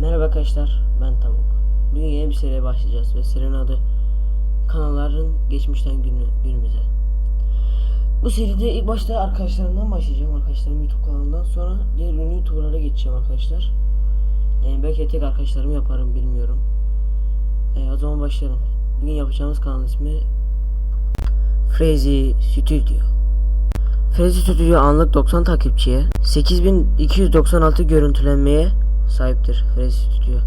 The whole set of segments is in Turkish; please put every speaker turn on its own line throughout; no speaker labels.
Merhaba arkadaşlar, ben Tavuk. Bugün yeni bir seriye başlayacağız ve serinin adı Kanalların Geçmişten günü, Günümüze. Bu seride ilk başta arkadaşlarımdan başlayacağım, arkadaşlarım YouTube kanalından. Sonra diğer ünlü YouTuber'lara geçeceğim arkadaşlar. Yani belki tek arkadaşlarım yaparım, bilmiyorum. Ee, o zaman başlayalım. Bugün yapacağımız kanalın ismi Frezy Studio. Frezy Studio anlık 90 takipçiye, 8296 görüntülenmeye sahiptir Frezy Studio.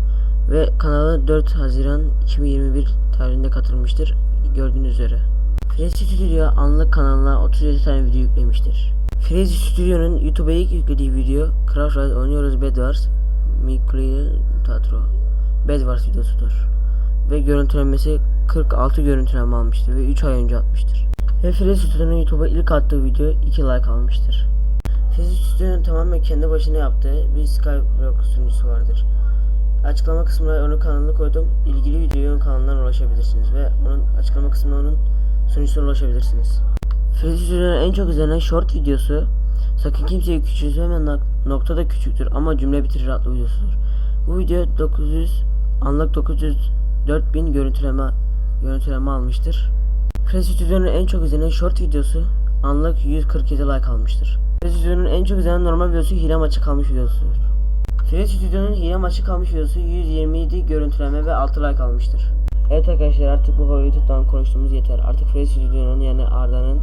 Ve kanala 4 Haziran 2021 tarihinde katılmıştır gördüğünüz üzere. Frezy Studio anlık kanalına 37 tane video yüklemiştir. Frezy Studio'nun YouTube'a ilk yüklediği video Crash Ride oynuyoruz Bed Wars Mikro'yu Tatro Bed Wars videosudur. Ve görüntülenmesi 46 görüntüleme almıştır ve 3 ay önce atmıştır. Ve Frezy Studio'nun YouTube'a ilk attığı video 2 like almıştır. Frezy Studio'nun tamamen kendi başına yaptığı bir Skyblock sunucusu vardır. Açıklama kısmına onun kanalını koydum. İlgili videoya onun kanalından ulaşabilirsiniz ve onun açıklama kısmına onun sunucusuna ulaşabilirsiniz. Frezy Studio'nun en çok izlenen short videosu Sakın kimseyi küçültme nok- nokta da küçüktür ama cümle bitirir adlı videosudur. Bu video 900 anlık 904 bin görüntüleme görüntüleme almıştır. Frezy Studio'nun en çok izlenen short videosu anlık 147 like almıştır. Frezy Studio'nun en çok izlenen normal videosu hile maçı kalmış videosudur. Frezy Studio'nun hile maçı kalmış videosu 127 görüntüleme ve 6 like almıştır. Evet arkadaşlar artık bu YouTube'dan konuştuğumuz yeter. Artık Frezy Studio'nun yani Arda'nın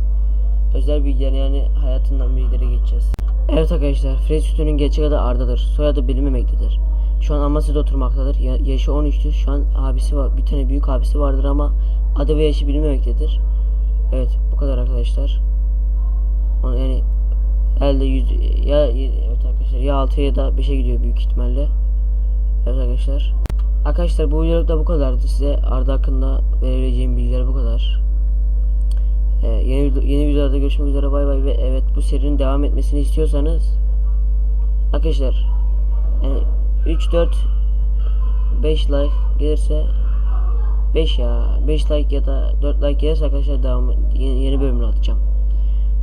özel bilgileri yani hayatından bilgilere geçeceğiz. Evet arkadaşlar Frezy Studio'nun gerçek adı Arda'dır. Soyadı bilinmemektedir. Şu an Amasya'da oturmaktadır. Ya- yaşı 13'tür. Şu an abisi var. Bir tane büyük abisi vardır ama adı ve yaşı bilinmemektedir. Evet bu kadar arkadaşlar. Yani elde yüz ya evet arkadaşlar ya 6 ya da 5'e gidiyor büyük ihtimalle. Evet arkadaşlar. Arkadaşlar bu videoluk da bu kadardı. Size Arda hakkında verebileceğim bilgiler bu kadar. Ee, yeni yeni videolarda görüşmek üzere bay bay ve evet bu serinin devam etmesini istiyorsanız arkadaşlar yani 3 4 5 like gelirse 5 ya 5 like ya da 4 like gelirse arkadaşlar devam yeni, yeni bölümünü atacağım.